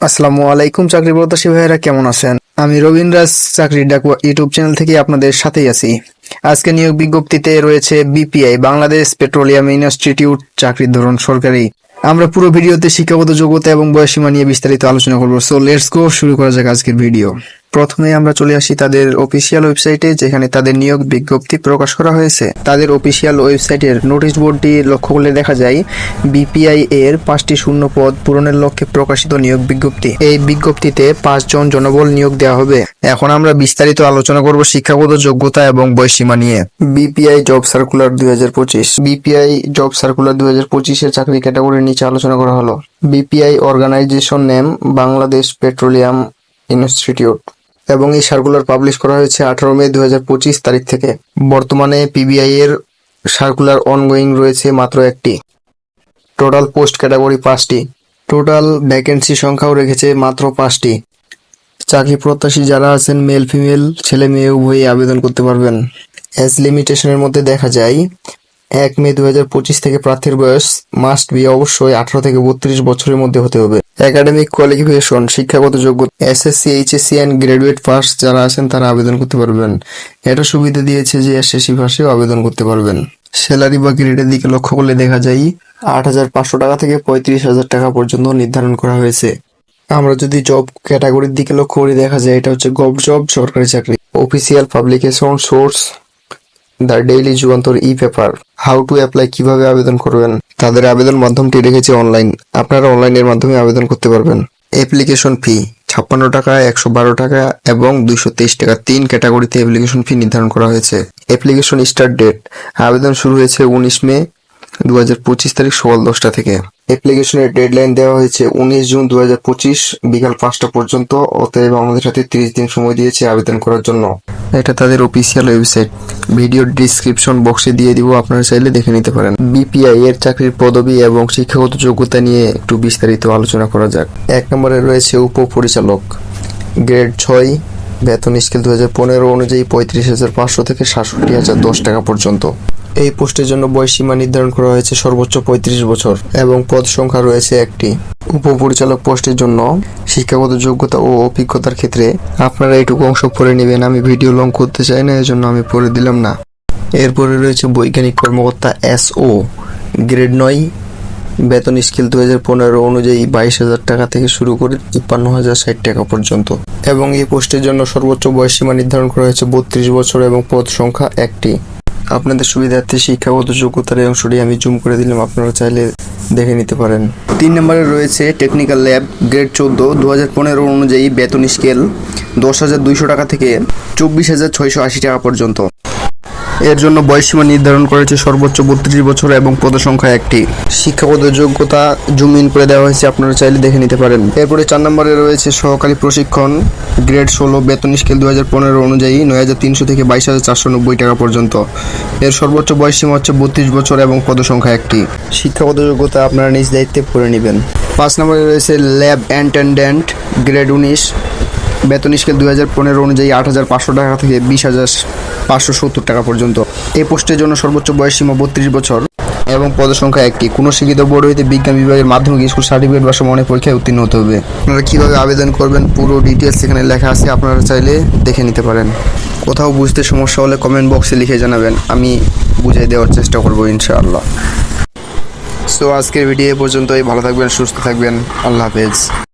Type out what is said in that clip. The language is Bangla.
আসসালামু আলাইকুম, চাকরি প্রত্যাশী ভাইয়েরা, কেমন আছেন? আমি রবীন্দ্রাজ চাকরি ডাকুয়া ইউটিউব চ্যানেল থেকে আপনাদের সাথেই আছি। আজকে নিয়োগ বিজ্ঞপ্তিতে রয়েছে বিপিআই, বাংলাদেশ পেট্রোলিয়াম ইনস্টিটিউট চাকরির ধরন সরকারি। আমরা পুরো ভিডিওতে শিক্ষাগত যোগ্যতা এবং বয়সীমা নিয়ে বিস্তারিত আলোচনা করব। সো লেটস গো শুরু করা যাক আজকের ভিডিও। প্রথমে আমরা চলে আসি তাদের অফিসিয়াল ওয়েবসাইটে যেখানে তাদের নিয়োগ বিজ্ঞপ্তি প্রকাশ করা হয়েছে। তাদের অফিসিয়াল ওয়েবসাইটের নোটিশ বোর্ডটি লক্ষ্য করলে দেখা যায় বিপিআই এর পাঁচটি শূন্য পদ পূরণের লক্ষ্যে প্রকাশিত নিয়োগ বিজ্ঞপ্তি। এই বিজ্ঞপ্তিতে পাঁচজন জনবল নিয়োগ দেওয়া হবে। এখন আমরা বিস্তারিত আলোচনা করব শিক্ষাগত যোগ্যতা এবং বয়সীমা নিয়ে। বিপিআই জব সার্কুলার দুই হাজার পঁচিশ। বিপিআই জব সার্কুলার দুই হাজার পঁচিশের চাকরি ক্যাটাগরির নিচে আলোচনা করা হলো। BPI organisation name Bangladesh petroleum institute এবং এই সার্কুলার পাবলিশ করা হয়েছে আঠারো মে দু হাজার পঁচিশ তারিখ থেকে। বর্তমানে পিবিআই এর সার্কুলার অনগোয়িং রয়েছে মাত্র একটি। টোটাল পোস্ট ক্যাটাগরি পাঁচটি। টোটাল ভ্যাকেন্সি সংখ্যাও রেখেছে মাত্র পাঁচটি। চাকরি প্রত্যাশী যারা আছেন মেল ফিমেল ছেলে, মেয়ে, উভয়ই আবেদন করতে পারবেন। এজ লিমিটেশনের মধ্যে দেখা যায় এক মে দুহাজার পঁচিশ থেকে প্রার্থীর বয়স মাস্ট বি অবশ্যই আঠারো থেকে বত্রিশ বছরের মধ্যে হতে হবে। একাডেমিক কোয়ালিফিকেশন শিক্ষাগত যোগ্যতা SSC HSC and graduate pass যারা আছেন তারা আবেদন করতে পারবেন। এটা সুবিধা দিয়েছে যে এসএসসি পাশেও আবেদন করতে পারবেন। স্যালারি বা গ্রেডের দিকে লক্ষ্য করলে দেখা যায় আট হাজার পাঁচশো টাকা থেকে পঁয়ত্রিশ হাজার টাকা পর্যন্ত নির্ধারণ করা হয়েছে। আমরা যদি জব ক্যাটাগরির দিকে লক্ষ্য করি, দেখা যায় এটা হচ্ছে গভ জব সরকারি চাকরি। Official publication source the daily Jugantor e paper. How to apply কীভাবে আবেদন করবেন? তাদের আবেদন মাধ্যমটি রেখেছে অনলাইন। আপনারা অনলাইনের মাধ্যমে আবেদন করতে পারবেন। অ্যাপ্লিকেশন ফি ছাপ্পান্ন টাকা, একশো বারো টাকা এবং দুইশো তেইশ টাকা। তিন ক্যাটাগরিতে অ্যাপ্লিকেশন ফি নির্ধারণ করা হয়েছে। Application start date. আবেদন শুরু হয়েছে উনিশ মে দু হাজার পঁচিশ তারিখ সকাল দশটা থেকে। অ্যাপ্লিকেশনের ডেডলাইন দেওয়া হয়েছে উনিশ জুন দু হাজার পঁচিশ, বিকাল পাঁচটা পর্যন্ত। অতএব আমাদের সাথে তিরিশ দিন সময় দিয়েছে আবেদন করার জন্য। এটা তাদের অফিসিয়াল ওয়েবসাইট ভিডিও ডিসক্রিপশন বক্সে দিয়ে দিব, আপনারা চাইলে দেখে নিতে পারেন। বিপিআই এর চাকরির পদবি এবং শিক্ষাগত যোগ্যতা নিয়ে একটু বিস্তারিত আলোচনা করা যাক। এক নম্বরে রয়েছে উপপরিচালক। গ্রেড ছয়, বেতন স্কেল দু হাজার পনেরো অনুযায়ী পঁয়ত্রিশ হাজার পাঁচশো থেকে সাতষট্টি হাজার দশ টাকা পর্যন্ত। এই পোস্টের জন্য বয়সীমা নির্ধারণ করা হয়েছে সর্বোচ্চ পঁয়ত্রিশ বছর এবং পদ সংখ্যা রয়েছে একটি। উপপরিচালক পোস্টের জন্য শিক্ষাগত যোগ্যতা ও অভিজ্ঞতার ক্ষেত্রে আপনারা এইটুকু অংশ পড়ে নেবেন। আমি ভিডিও লং করতে চাই না, এজন্য আমি পড়ে দিলাম না। এরপরে রয়েছে বৈজ্ঞানিক কর্মকর্তা এস ও, গ্রেড নয়, বেতন স্কেল দু হাজার পনেরো অনুযায়ী বাইশ হাজার টাকা থেকে শুরু করে তিপ্পান্ন হাজার ষাট টাকা পর্যন্ত। এবং এই পোস্টের জন্য সর্বোচ্চ বয়সীমা নির্ধারণ করা হয়েছে বত্রিশ বছর এবং পদ সংখ্যা একটি। আপনাদের সুবিধার্থে শিক্ষাগত যোগ্যতার অংশটি আমি জুম করে দিলাম, আপনারা চাইলে দেখে নিতে পারেন। তিন নম্বরে রয়েছে টেকনিক্যাল ল্যাব গ্রেড চোদ্দ দু হাজার পনেরো অনুযায়ী বেতন স্কেল দশ হাজার দুইশো টাকা থেকে চব্বিশ হাজার ছয়শো আশি টাকা পর্যন্ত। এর জন্য বয়সীমা নির্ধারণ করেছে সর্বোচ্চ বত্রিশ বছর এবং পদসংখ্যা একটি। শিক্ষাগত যোগ্যতা জুম ইন করে দেওয়া হয়েছে, আপনারা চাইলে দেখে নিতে পারেন। এরপরে চার নম্বরে রয়েছে সহকারী প্রশিক্ষণ, গ্রেড ষোলো, বেতন স্কেল দু হাজার পনেরো অনুযায়ী নয় হাজার তিনশো থেকে বাইশ হাজার চারশো নব্বই টাকা পর্যন্ত। এর সর্বোচ্চ বয়সীমা হচ্ছে বত্রিশ বছর এবং পদসংখ্যা একটি। শিক্ষাগত যোগ্যতা আপনারা নিজ দায়িত্বে পড়ে নেবেন। পাঁচ নম্বরে রয়েছে ল্যাব অ্যাটেন্ডেন্ট, গ্রেড উনিশ বেতন স্কেল দুই হাজার পনেরো অনুযায়ী আট হাজার পাঁচশো টাকা থেকে বিশ হাজার পাঁচশো সত্তর টাকা পর্যন্ত। এই পোস্টের জন্য সর্বোচ্চ বয়সীমা বত্রিশ বছর এবং পদসংখ্যা একটি। কোনো শিক্ষিত বোর্ড হইতে বিজ্ঞান বিভাগের মাধ্যমিক স্কুল সার্টিফিকেট বা সমানের পরীক্ষায় উত্তীর্ণ হতে হবে। আপনারা কীভাবে আবেদন করবেন? পুরো ডিটেলস এখানে লেখা আছে, আপনারা চাইলে দেখে নিতে পারেন। কোথাও বুঝতে সমস্যা হলে কমেন্ট বক্সে লিখে জানাবেন। আমি বুঝিয়ে দেওয়ার চেষ্টা করব, ইনশাআল্লাহ। সো, আজকের ভিডিও পর্যন্তই। ভালো থাকবেন, সুস্থ থাকবেন। আল্লাহ হাফেজ।